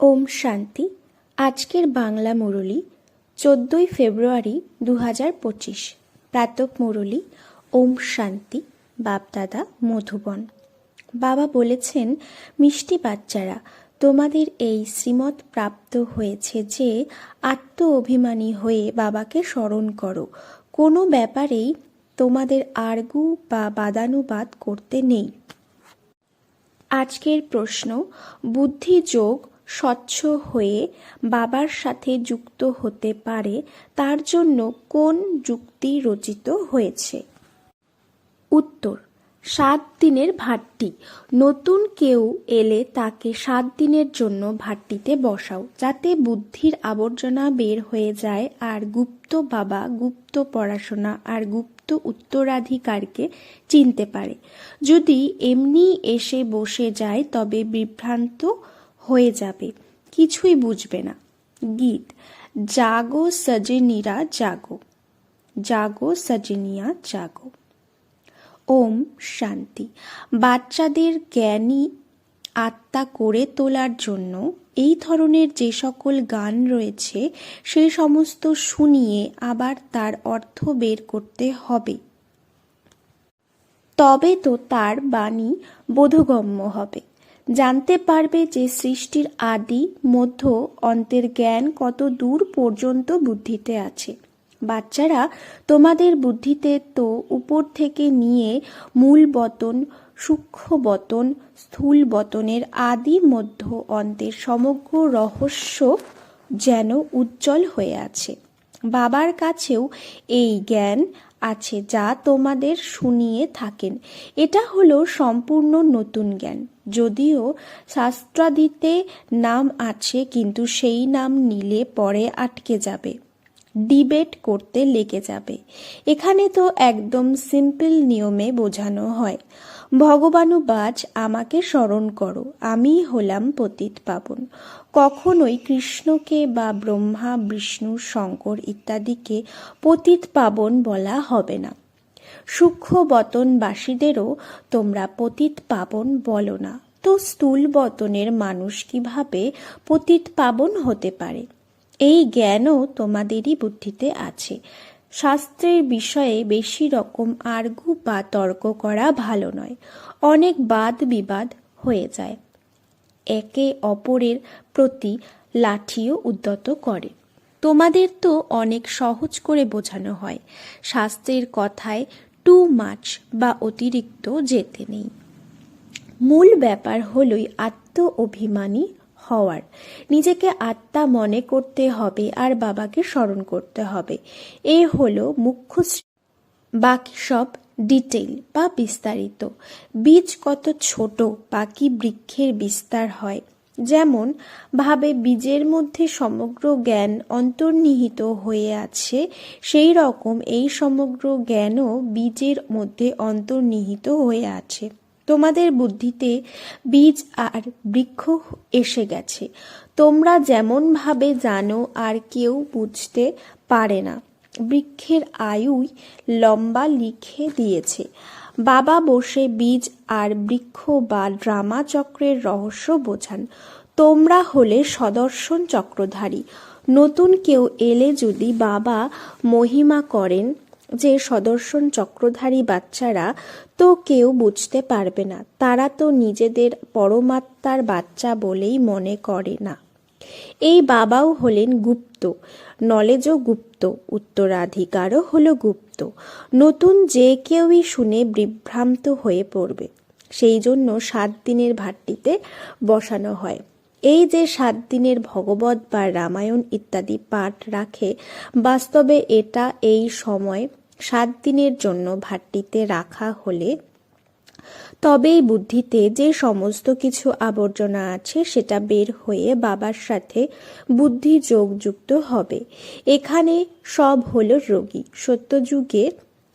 ওম শান্তি। আজকের বাংলা মুরলি, চোদ্দই ফেব্রুয়ারি দু হাজার পঁচিশ। প্রাতক মুরলি, ওম শান্তি, বাপদাদা, মধুবন। বাবা বলেছেন, মিষ্টি বাচ্চারা, তোমাদের এই শ্রীমত প্রাপ্ত হয়েছে যে আত্ম অভিমানী হয়ে বাবাকে স্মরণ করো। কোনো ব্যাপারেই তোমাদের আর্গু বা বাদানুবাদ করতে নেই। আজকের প্রশ্ন, বুদ্ধি যোগ স্বচ্ছ হয়ে বাবার সাথে যুক্ত হতে পারে, তার জন্য কোন যুক্তি রচিত হয়েছে? উত্তর, সাত দিনের ভাটটি। নতুন কেউ এলে তাকে সাত দিনের জন্য ভাট্টিতে বসাও, যাতে বুদ্ধির আবর্জনা বের হয়ে যায় আর গুপ্ত বাবা গুপ্ত পড়াশোনা আর গুপ্ত উত্তরাধিকারকে চিনতে পারে। যদি এমনি এসে বসে যায়, তবে বিভ্রান্ত হয়ে যাবে। কিছুই বুঝবে না। গীত, জাগো সজনীরা জাগো। জাগো সজনিয়া জাগো। ওম শান্তি। বাচ্চাদের জ্ঞানী আত্মা করে তোলার জন্য এই ধরনের যে সকল গান রয়েছে সেই সমস্ত শুনিয়ে আবার তার অর্থ বের করতে হবে। তবে তো তার বাণী বোধগম্য হবে। জানতে পারবে যে সৃষ্টির আদি মধ্য অন্তের জ্ঞান কত দূর পর্যন্ত বুদ্ধিতে আছে। বাচ্চারা, তোমাদের বুদ্ধিতে তো উপর থেকে নিয়ে মূল বতন, সূক্ষ্ম বতন, স্থূল বতনের আদি মধ্য অন্তের সমগ্র রহস্য যেন উজ্জ্বল হয়ে আছে। বাবার কাছেও এই জ্ঞান আছে যা তোমাদের শুনিয়ে থাকেন। এটা হলো সম্পূর্ণ নতুন জ্ঞান। যদিও শাস্ত্রাদিতে নাম আছে, কিন্তু সেই নাম নিলে পরে আটকে যাবে, ডিবেট করতে লেগে যাবে। এখানে তো একদম সিম্পল নিয়মে বোঝানো হয় ভগবানুবাজ আমাকে স্মরণ করো আমি হলাম পতিত পাবন কখনোই কৃষ্ণকে বা ব্রহ্মা, বিষ্ণু, শঙ্কর ইত্যাদিকে পতিত পাবন বলা হবে না। সূক্ষ্ম বতনবাসীদেরও তোমরা পতিত পাবন বলো না। তো স্থূল বতনের মানুষ কীভাবে পতিত পাবন হতে পারে? এই জ্ঞানও তোমাদেরই বুদ্ধিতে আছে। শাস্ত্রের বিষয়ে বেশি রকম আর্গু বা তর্ক করা ভালো নয়। অনেক বাদ বিবাদ হয়ে যায়। একে অপরের প্রতি লাঠিও উদ্যত করে। তোমাদের তো অনেক সহজ করে বোঝানো হয়, শাস্ত্রের কথায় টু মাছ বা অতিরিক্ত যেতে নেই মূল ব্যাপার হলই আত্ম অভিমানী হওয়ার। নিজেকে আত্মা মনে করতে হবে আর বাবাকে স্মরণ করতে হবে। এ হলো মুখ্য বাকি সব ডিটেইল বা বিস্তারিত। বীজ কত ছোট, বাকি বৃক্ষের বিস্তার হয়। যেমন, ভাবে বীজের মধ্যে সমগ্র জ্ঞান অন্তর্নিহিত হয়ে আছে, সেই রকম এই সমগ্র জ্ঞানও বীজের মধ্যে অন্তর্নিহিত হয়ে আছে। তোমাদের বুদ্ধিতে বীজ আর বৃক্ষ এসে গেছে। তোমরা যেমনভাবে জানো আর কেউ বুঝতে পারে না। বৃক্ষের আয়ুই লম্বা লিখে দিয়েছে। বাবা বসে বীজ আর বৃক্ষ বা ড্রামা চক্রের রহস্য বোঝান। তোমরা হলে সদর্শন চক্রধারী। নতুন কেউ এলে যদি বাবা মহিমা করেন যে সদর্শন চক্রধারী বাচ্চারা, তো কেউ বুঝতে পারবে না। তারা তো নিজেদের পরমাত্মার বাচ্চা বলেই মনে করে না। এই বাবাও হলেন গুপ্ত, নলেজও গুপ্ত, উত্তরাধিকারও হলো গুপ্ত। নতুন যে কেউই শুনে বিভ্রান্ত হয়ে পড়বে, সেই জন্য সাত দিনের ভাট্টিতে বসানো হয়। এই যে সাত দিনের ভগবত বা রামায়ণ ইত্যাদি পাঠ রাখে, বাস্তবে এটা এই সময় সাত দিনের জন্য ভাট্টিতে রাখা হলে তবেই বুদ্ধিতে যে সমস্ত কিছু আবর্জনা আছে সেটা বের হয়ে বাবার সাথে বুদ্ধি যোগযুক্ত হবে। এখানে সব হলো রোগী। সত্যযুগে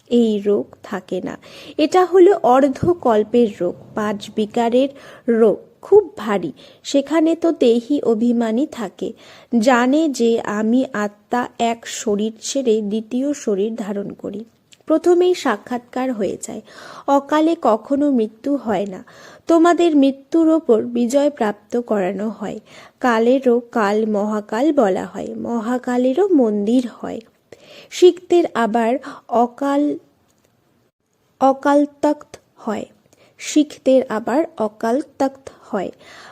এই রোগ থাকে না। এটা হলো অর্ধকল্পের রোগ, পাঁচ বিকারের রোগ, খুব ভারী। সেখানে তো দেহি অভিমানী থাকে। জানে যে আমি আত্মা এক শরীর ছেড়ে দ্বিতীয় শরীর ধারণ করি। প্রথমেই সাক্ষাৎকার হয়ে যায়। অকালে কখনো মৃত্যু হয় না। তোমাদের মৃত্যুর ওপর বিজয় প্রাপ্ত করানো হয়। কালেরও কাল মহাকাল বলা হয়। মহাকালেরও মন্দির হয়। শিখদের আবার অকাল অকাল তখ্ত হয়। শিখদের আবার অকাল তখ্ত হয়।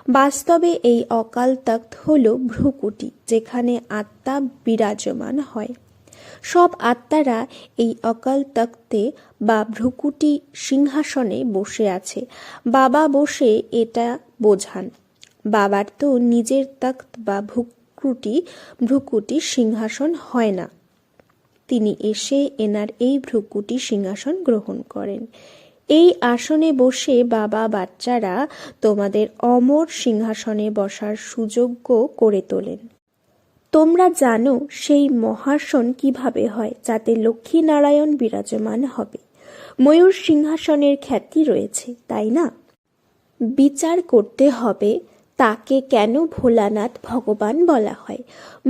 বাস্তবে এই অকাল তখ্ত হল ভ্রুকুটি, যেখানে আত্মা বিরাজমান হয়। সব আত্মারা এই অকাল তক্তে বা ভ্রুকুটি সিংহাসনে বসে আছে। বাবা বসে এটা বোঝান। বাবার তো নিজের তখ্ত বা ভ্রুকুটি ভ্রুকুটি সিংহাসন হয় না। তিনি এসে এনার এই ভ্রুকুটি সিংহাসন গ্রহণ করেন। এই আসনে বসে বাবা বাচ্চারা তোমাদের অমর সিংহাসনে বসার সুযোগ্য করে তোলেন। তোমরা জানো সেই মহাসন কীভাবে হয়, যাতে লক্ষ্মীনারায়ণ বিরাজমান হবে। ময়ূর সিংহাসনের খ্যাতি রয়েছে, তাই না? বিচার করতে হবে তাকে কেন ভোলানাথ ভগবান বলা হয়।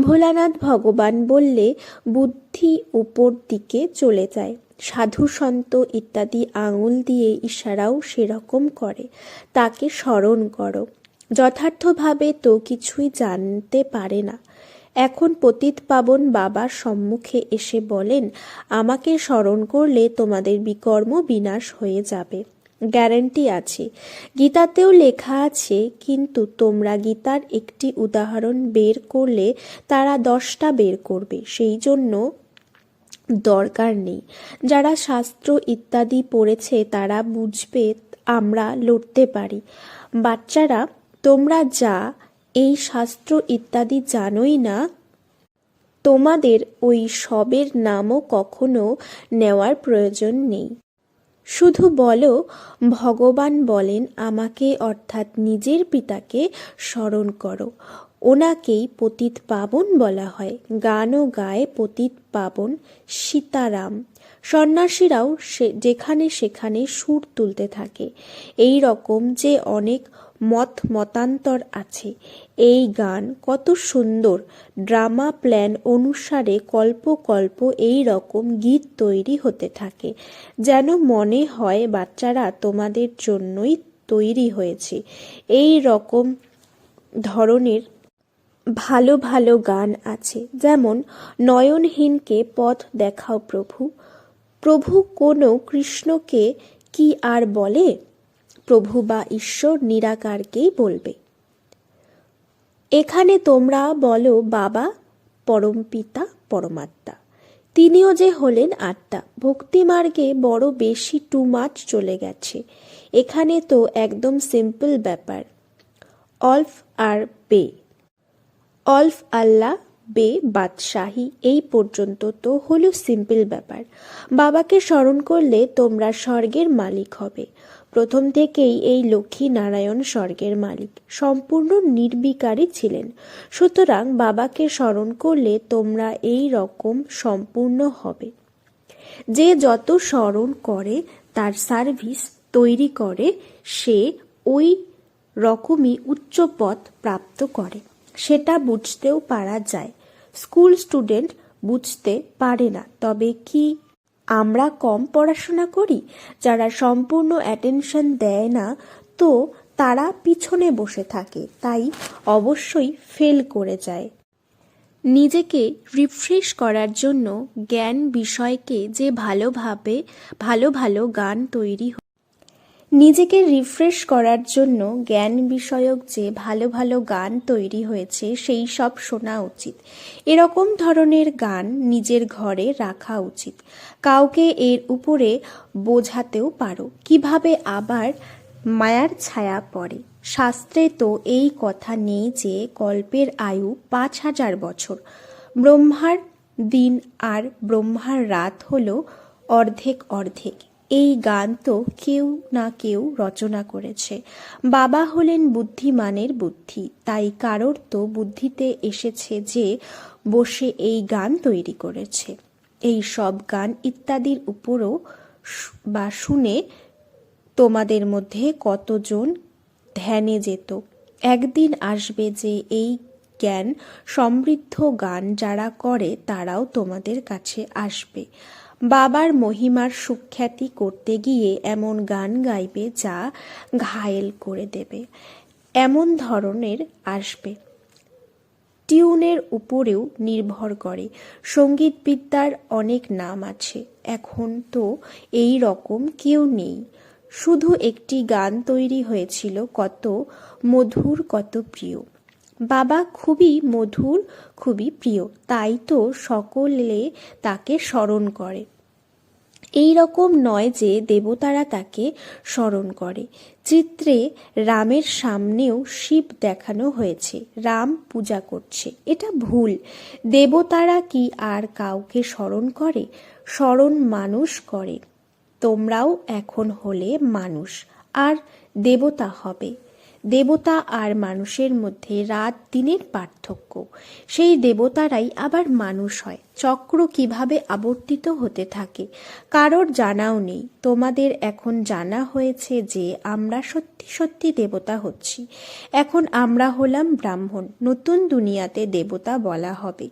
ভোলানাথ ভগবান বললে বুদ্ধি উপর দিকে চলে যায়। সাধু সন্ত ইত্যাদি আঙুল দিয়ে ইশারাও সেরকম করে। তাকে স্মরণ করো। যথার্থভাবে তো কিছুই জানতে পারে না। এখন পতিত পাবন বাবার সম্মুখে এসে বলেন, আমাকে স্মরণ করলে তোমাদের বিকর্ম বিনাশ হয়ে যাবে। গ্যারান্টি আছে। গীতাতেও লেখা আছে, কিন্তু তোমরা গীতার একটি উদাহরণ বের করলে তারা দশটা বের করবে। সেই জন্য দরকার নেই। যারা শাস্ত্র ইত্যাদি পড়েছে, তারা বুঝবে আমরা লড়তে পারি। বাচ্চারা, তোমরা যা এই শাস্ত্র ইত্যাদি জানোই না? তোমাদের ওই সবের নামও কখনো নেওয়ার প্রয়োজন নেই। শুধু বলো, ভগবান বলেন আমাকে, অর্থাৎ নিজের পিতাকে, স্মরণ করো। ওনাকেই পতিত পাবন বলা হয়। গানও গায়ে পতিত পাবন সীতারাম। সন্ন্যাসীরাও সে, যেখানে সেখানে সুর তুলতে থাকে। এই রকম যে অনেক মত মতান্তর আছে। এই গান কত সুন্দর। ড্রামা প্ল্যান অনুসারে কল্প কল্প এই রকম গীত তৈরি হতে থাকে। যেন মনে হয় বাচ্চারা তোমাদের জন্যই তৈরি হয়েছে। এই রকম ধরনের ভালো ভালো গান আছে। যেমন নয়নহীনকে পথ দেখাও প্রভু। প্রভু কোনো কৃষ্ণকে কি আর বলে? প্রভু বা ঈশ্বর নিরাকারকেই বলবে। এখানে তোমরা বলো, বাবা পরমপিতা পরমাত্মা। তিনিও যে হলেন আত্মা। ভক্তিমার্গে বড় বেশি টু মাচ চলে গেছে। এখানে তো একদম সিম্পল ব্যাপার। অল্ফ আর বে অল্ফ আল্লাহ বে বাদশাহী, এই পর্যন্ত তো হলো সিম্পল ব্যাপার। বাবাকে স্মরণ করলে তোমরা স্বর্গের মালিক হবে। প্রথম থেকেই এই লক্ষ্মী নারায়ণ স্বর্গের মালিক, সম্পূর্ণ নির্বিকারী ছিলেন। সুতরাং বাবাকে স্মরণ করলে তোমরা এই রকম সম্পূর্ণ হবে। যে যত স্মরণ করে, তার সার্ভিস তৈরি করে, সে ওই রকমই উচ্চ পথ প্রাপ্ত করে। সেটা বুঝতেও পারা যায়। স্কুল স্টুডেন্ট বুঝতে পারে না। তবে কি আমরা কম পড়াশোনা করি? যারা সম্পূর্ণ অ্যাটেনশন দেয় না, তো তারা পিছনে বসে থাকে, তাই অবশ্যই ফেল করে যায়। নিজেকে রিফ্রেশ করার জন্য জ্ঞান বিষয়কে যে ভালোভাবে, ভালো ভালো গান তৈরি নিজেকে রিফ্রেশ করার জন্য জ্ঞান বিষয়ক যে ভালো ভালো গান তৈরি হয়েছে, সেই সব শোনা উচিত। এরকম ধরনের গান নিজের ঘরে রাখা উচিত। কাউকে এর উপরে বোঝাতেও পারো। কীভাবে আবার মায়ার ছায়া পড়ে? শাস্ত্রে তো এই কথা নেই যে কল্পের আয়ু পাঁচ হাজার বছর। ব্রহ্মার দিন আর ব্রহ্মার রাত হলো অর্ধেক অর্ধেক। এই গান তো কেউ না কেউ রচনা করেছে। বাবা হলেন বুদ্ধিমানের বুদ্ধি, তাই কারোর তো বুদ্ধিতে এসেছে যে বসে এই গান তৈরি করেছে। এই সব গান ইত্যাদির উপরও বা শুনে তোমাদের মধ্যে কতজন ধ্যানে যেত। একদিন আসবে যে এই জ্ঞান সমৃদ্ধ গান যারা করে, তারাও তোমাদের কাছে আসবে। বাবার মহিমার সুখ্যাতি করতে গিয়ে এমন গান গাইবে যা ঘায়েল করে দেবে। এমন ধরনের আসবে। টিউনের উপরেও নির্ভর করে। সঙ্গীতবিদ্যার অনেক নাম আছে। এখন তো এই রকম কেউ নেই। শুধু একটি গান তৈরি হয়েছিল কত মধুর, কত প্রিয়। বাবা খুবই মধুর, খুবই প্রিয়। তাই তো সকলে তাকে স্মরণ করে। এই রকম নয় যে দেবতারা তাকে স্মরণ করে। চিত্রে রামের সামনেও শিব দেখানো হয়েছে, রাম পূজা করছে। এটা ভুল। দেবতারা কি আর কাউকে স্মরণ করে? স্মরণ মানুষ করে। তোমরাও এখন হলে মানুষ, আর দেবতা হবে। দেবতা আর মানুষের মধ্যে রাত দিনের পার্থক্য। সেই দেবতারাই আবার মানুষ হয়। চক্র কীভাবে আবর্তিত হতে থাকে, কারোর জানাও নেই। তোমাদের এখন জানা হয়েছে যে আমরা সত্যি সত্যি দেবতা হচ্ছি। এখন আমরা হলাম ব্রাহ্মণ, নতুন দুনিয়াতে দেবতা বলা হবে।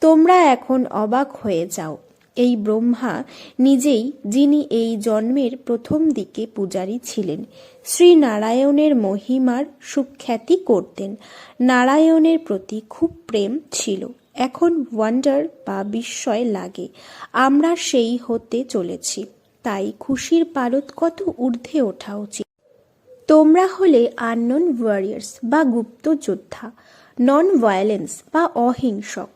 তোমরা এখন অবাক হয়ে যাও। এই ব্রহ্মা নিজেই যিনি এই জন্মের প্রথম দিকে পূজারী ছিলেন শ্রী নারায়ণের মহিমার সুখ্যাতি করতেন। নারায়ণের প্রতি খুব প্রেম ছিল। এখন ওয়ান্ডার বা বিস্ময় লাগে, আমরা সেই হতে চলেছি। তাই খুশির পারদ কত ঊর্ধ্বে ওঠা উচিত। তোমরা হলে আননোন ওয়ারিয়ার্স বা গুপ্ত যোদ্ধা নন ভায়োলেন্স বা অহিংসক।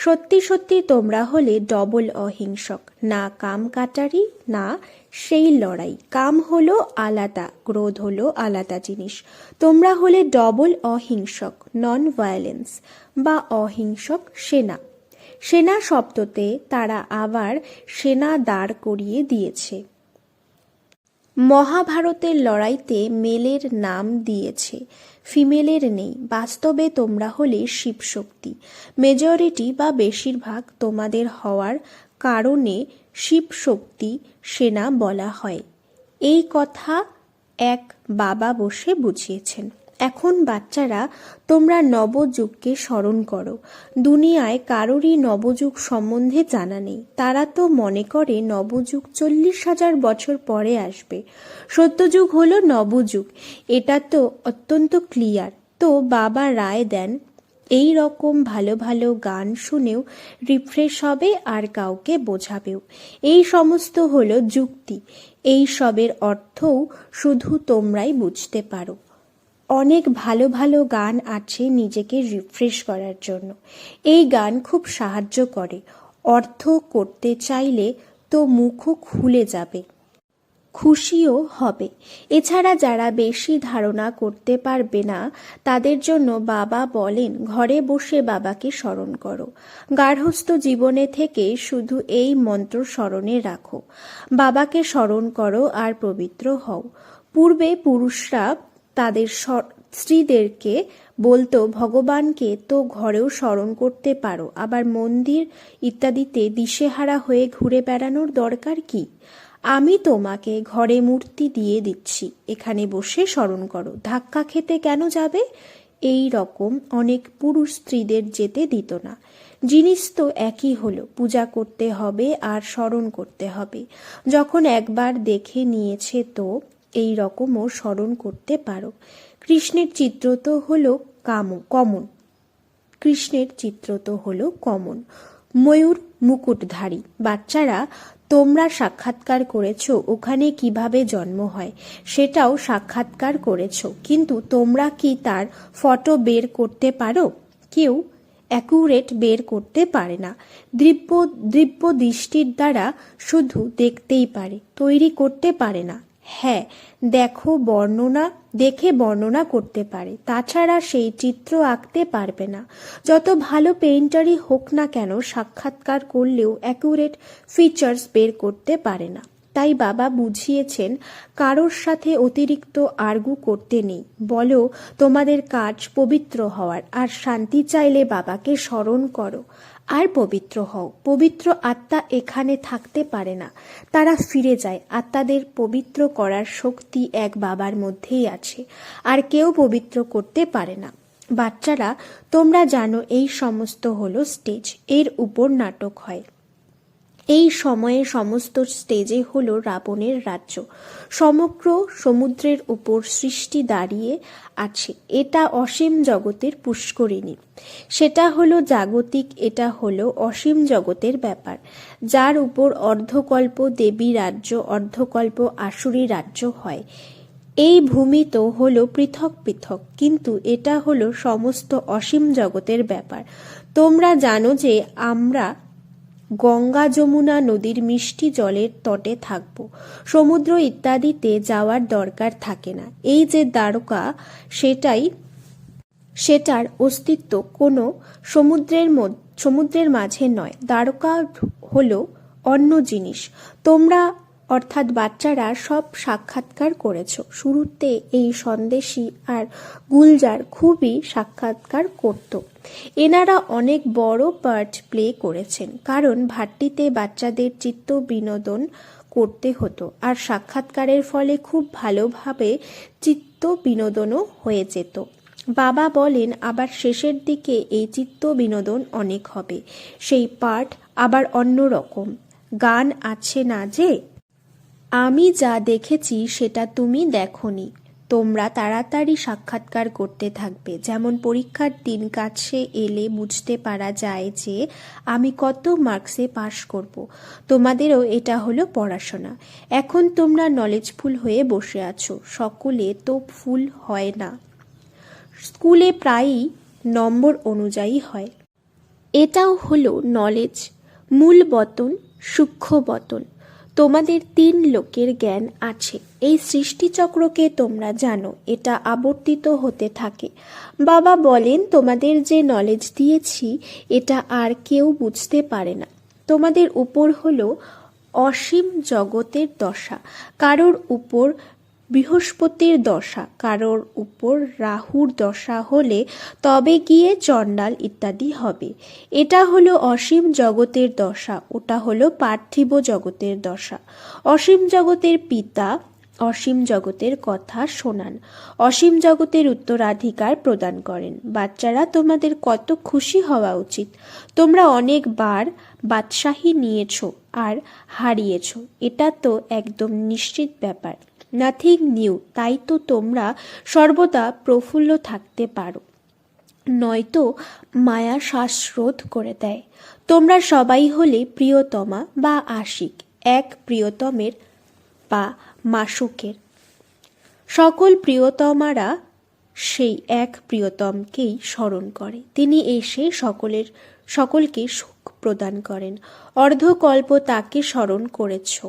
সত্যি সত্যি তোমরা হলে ডবল অহিংসক। না কাম কাটারি, না সেই লড়াই। কাম হলো আলাদা, ক্রোধ হলো আলাদা জিনিস। তোমরা হলে ডবল অহিংসক নন ভায়োলেন্স বা অহিংসক সেনা। সেনা শব্দতে তারা আবার সেনা দাঁড় করিয়ে দিয়েছে। মহাভারতের লড়াইতে মেলের নাম দিয়েছে। ফিমেলের নেই, বাস্তবে তোমরা হলে শিবশক্তি। মেজরিটি বা বেশিরভাগ তোমাদের হওয়ার কারণে শিবশক্তি সেনা বলা হয়। এই কথা এক বাবা বসে বুঝিয়েছেন। এখন বাচ্চারা, তোমরা নবযুগকে স্মরণ করো। দুনিয়ায় কারোরই নবযুগ সম্বন্ধে জানা নেই। তারা তো মনে করে নবযুগ চল্লিশ হাজার বছর পরে আসবে। সত্যযুগ হলো নবযুগ। এটা তো অত্যন্ত ক্লিয়ার। তো বাবা রায় দেন, এই রকম ভালো ভালো গান শুনেও রিফ্রেশ হবে আর কাউকে বোঝাবেও। এই সমস্ত হলো যুক্তি। এই সবের অর্থও শুধু তোমরাই বুঝতে পারো। অনেক ভালো ভালো গান আছে নিজেকে রিফ্রেশ করার জন্য। এই গান খুব সাহায্য করে। অর্থ করতে চাইলে তো মুখও খুলে যাবে। খুশিও হবে। এছাড়া যারা বেশি ধারণা করতে পারবে না, তাদের জন্য বাবা বলেন, ঘরে বসে বাবাকে স্মরণ করো। গার্হস্থ জীবনে থেকে শুধু এই মন্ত্র স্মরণে রাখো। বাবাকে স্মরণ করো আর পবিত্র হও। পূর্বে পুরুষরা তাদের স্ত্রীদেরকে বলতো, ভগবানকে তো ঘরেও স্মরণ করতে পারো, আবার মন্দির ইত্যাদিতে দিশেহারা হয়ে ঘুরে বেড়ানোর দরকার কি? আমি তোমাকে ঘরে মূর্তি দিয়ে দিচ্ছি, এখানে বসে স্মরণ করো। ধাক্কা খেতে কেন যাবে? এই রকম অনেক পুরুষ স্ত্রীদের যেতে দিত না। জিনিস তো একই হলো, পূজা করতে হবে আর স্মরণ করতে হবে। যখন একবার দেখে নিয়েছে তো এই রকমও স্মরণ করতে পারো। কৃষ্ণের চিত্র তো হলো কাম, কমন। কৃষ্ণের চিত্র তো হলো কমন। ময়ূর মুকুটধারী, বাচ্চারা তোমরা সাক্ষাৎকার করেছ ওখানে কীভাবে জন্ম হয়, সেটাও সাক্ষাৎকার করেছ, কিন্তু তোমরা কি তার ফটো বের করতে পারো? কেউ অ্যাকুরেট বের করতে পারে না। দিব্য দিব্য দৃষ্টির দ্বারা শুধু দেখতেই পারে, তৈরি করতে পারে না। হ্যাঁ দেখো বর্ণনা, দেখে বর্ণনা করতে পারে। তাছাড়া সেই চিত্র আঁকতে পারবে না। যত ভালো পেইন্টারই হোক না কেন, সাক্ষাৎকার করলেও অ্যাকুরেট ফিচার্স বের করতে পারে না। তাই বাবা বুঝিয়েছেন, কারোর সাথে অতিরিক্ত আর্গু করতে নেই। বলো, তোমাদের কাজ পবিত্র হওয়ার, আর শান্তি চাইলে বাবাকে স্মরণ করো। আর পবিত্র হও। পবিত্র আত্মা এখানে থাকতে পারে না। তারা ফিরে যায়। আত্মাদের পবিত্র করার শক্তি এক বাবার মধ্যেই আছে। আর কেউ পবিত্র করতে পারে না। বাচ্চারা, তোমরা জানো এই সমস্ত হলো স্টেজ। এর উপর নাটক হয়। এই সময়ে সমস্ত স্টেজে হল রাবণের রাজ্য। সমগ্র সমুদ্রের উপর সৃষ্টি দাঁড়িয়ে আছে। এটা অসীম জগতের পুষ্করিণী। সেটা হলো জাগতিক, এটা হলো অসীম জগতের ব্যাপার। যার উপর অর্ধকল্প দেবী রাজ্য, অর্ধকল্প আসুরি রাজ্য হয়। এই ভূমি তো হলো পৃথক পৃথক, কিন্তু এটা হলো সমস্ত অসীম জগতের ব্যাপার। তোমরা জানো যে আমরা গঙ্গা যমুনা নদীর মিষ্টি জলের তটে থাকব। সমুদ্র ইত্যাদিতে যাওয়ার দরকার থাকে না। এই যে দ্বারকা, সেটাই, সেটার অস্তিত্ব কোনো সমুদ্রের সমুদ্রের মাঝে নয়। দ্বারকা হলো অন্য জিনিস। তোমরা অর্থাৎ বাচ্চারা সব সাক্ষাৎকার করেছ। শুরুতে এই সন্দেশী আর গুলজার খুবই সাক্ষাৎকার করত। এনারা অনেক বড় পার্ট প্লে করেছেন, কারণ ভাটটিতে বাচ্চাদের চিত্ত বিনোদন করতে হতো, আর সাক্ষাৎকারের ফলে খুব ভালোভাবে চিত্ত বিনোদনও হয়ে যেত। বাবা বলেন, আবার শেষের দিকে এই চিত্ত বিনোদন অনেক হবে। সেই পাঠ আবার অন্য রকম। গান আছে না যে আমি যা দেখেছি সেটা তুমি দেখনি। তোমরা তাড়াতাড়ি সাক্ষাৎকার করতে থাকবে। যেমন পরীক্ষার দিন কাছে এলে বুঝতে পারা যায় যে আমি কত মার্কসে পাশ করব। তোমাদেরও এটা হলো পড়াশোনা। এখন তোমরা নলেজফুল হয়ে বসে আছো। সকলে তো ফুল হয় না। স্কুলে প্রায়ই নম্বর অনুযায়ী হয়। এটাও হলো নলেজ। মূল বতন, সূক্ষ্ম বতন। তোমাদের তিন লোকের জ্ঞান আছে। এই সৃষ্টিচক্রকে তোমরা জানো, এটা আবর্তিত হতে থাকে। বাবা বলেন, তোমাদের যে নলেজ দিয়েছি, এটা আর কেউ বুঝতে পারে না। তোমাদের উপর হলো অসীম জগতের দশা। কারোর উপর বৃহস্পতির দশা, কারোর উপর রাহুর দশা হলে তবে গিয়ে চণ্ডাল ইত্যাদি হবে। এটা হলো অসীম জগতের দশা, ওটা হলো পার্থিব জগতের দশা। অসীম জগতের পিতা, অসীম জগতের কথা শোনান। অসীম জগতের উত্তরাধিকার প্রদান করেন। বাচ্চারা, তোমাদের কত খুশি হওয়া উচিত। তোমরা অনেকবার বাদশাহী নিয়েছ আর হারিয়েছ। এটা তো একদম নিশ্চিত ব্যাপার। নাথিং নিউ, তাই তো তোমরা সর্বদা প্রফুল্ল থাকতে পারো। নয়তো মায়া শ্বাসরোধ করে দেয়। তোমরা সবাই হলে প্রিয়তমা বা আশিক, এক প্রিয়তমের বা মাসুকের। সকল প্রিয়তমারা সেই এক প্রিয়তমকেই স্মরণ করে। তিনি এসে সকলের, সকলকে সুখ প্রদান করেন। অর্ধকল্প তাকে স্মরণ করেছ।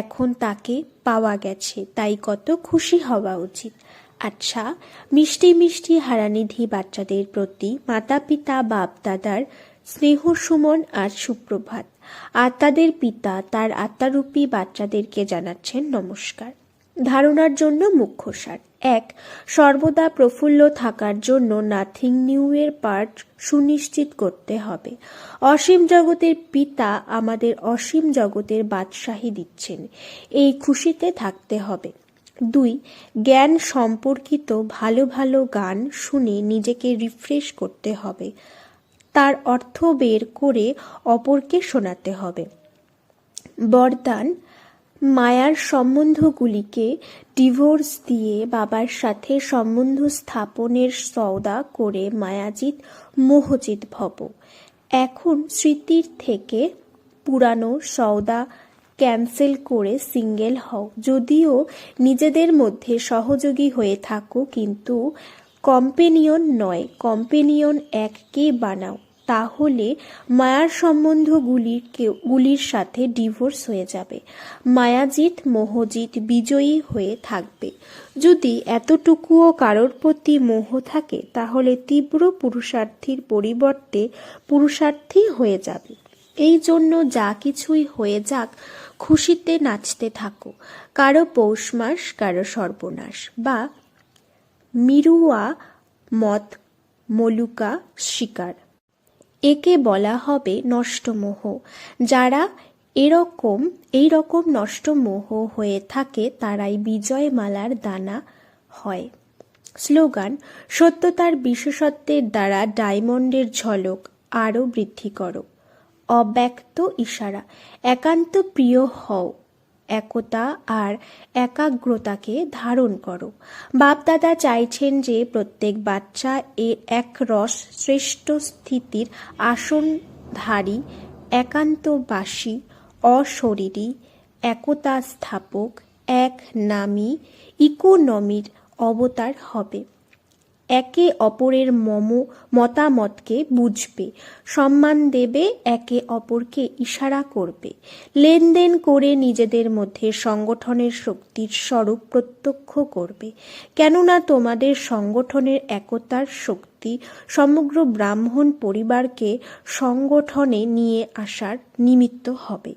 এখন তাকে পাওয়া গেছে, তাই কত খুশি হওয়া উচিত। আচ্ছা মিষ্টি মিষ্টি হারানিধি বাচ্চাদের প্রতি মাতা পিতা বাপ দাদার স্নেহ সুমন আর সুপ্রভাত। আর তাদের পিতা, তার আত্মারূপী বাচ্চাদেরকে জানাচ্ছেন নমস্কার। ধারণার জন্য মুখ্য সার। এক, সর্বদা প্রফুল্ল থাকার জন্য নাথিং নিউ এর পার্ট সুনিশ্চিত করতে হবে। অসীম জগতের পিতা আমাদের অসীম জগতের বাদশাহী দিচ্ছেন। এই খুশিতে থাকতে হবে। দুই, জ্ঞান সম্পর্কিত ভালো ভালো গান শুনে নিজেকে রিফ্রেশ করতে হবে। তার অর্থ বের করে অপরকে শোনাতে হবে। বরদান মায়ার সম্বন্ধগুলিকে ডিভোর্স দিয়ে বাবার সাথে সম্বন্ধ স্থাপনের সওদা করে মায়াজিৎ মোহজিৎ ভব। এখন স্মৃতির থেকে পুরানো সওদা ক্যান্সেল করে সিঙ্গেল হও। যদিও নিজেদের মধ্যে সহযোগী হয়ে থাকো, কিন্তু কম্পেনিয়ন নয়, কম্পেনিয়ন এককে বানাও। তাহলে মায়ার সম্বন্ধগুলির গুলির সাথে ডিভোর্স হয়ে যাবে। মায়াজিৎ, মোহজিৎ বিজয়ী হয়ে থাকবে। যদি এতটুকুও কারোর প্রতি মোহ থাকে, তাহলে তীব্র পুরুষার্থীর পরিবর্তে পুরুষার্থী হয়ে যাবে। এই জন্য যা কিছুই হয়ে যাক, খুশিতে নাচতে থাকো। কারও পৌষ মাস কারও সর্বনাশ। বা, মিরুয়া মত মলুকা শিকার। একে বলা হবে নষ্টমোহ। যারা এরকম এই রকম নষ্টমোহ হয়ে থাকে, তারাই বিজয় মালার দানা হয়। স্লোগান, সত্যতার বিশেষত্বের দ্বারা ডায়মন্ডের ঝলক আরও বৃদ্ধি করো। অব্যক্ত ইশারা, একান্ত প্রিয় হও। একতা আর একাগ্রতাকে ধারণ করো। বাপদাদা চাইছেন যে প্রত্যেক বাচ্চা এ এক রস শ্রেষ্ঠ স্থিতির আসনধারী, একান্তবাসী, অশরীরী একতা স্থাপক এক নামী, ইকোনমির অবতার হবে। একে অপরের মম, মতামতকে বুঝবে। সম্মান দেবে, একে অপরকে ইশারা করবে। লেনদেন করে নিজেদের মধ্যে সংগঠনের শক্তির স্বরূপ প্রত্যক্ষ করবে। কেননা তোমাদের সংগঠনের একতার শক্তি সমগ্র ব্রাহ্মণ পরিবারকে সংগঠনে নিয়ে আসার নিমিত্ত হবে।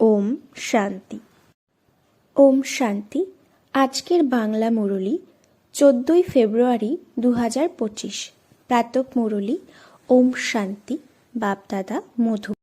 ওম শান্তি। ওম শান্তি। আজকের বাংলা মুরলী চোদ্দই ফেব্রুয়ারি দু হাজার পঁচিশ। প্রাতক মুরলী ওম শান্তি বাপদাদা মধু।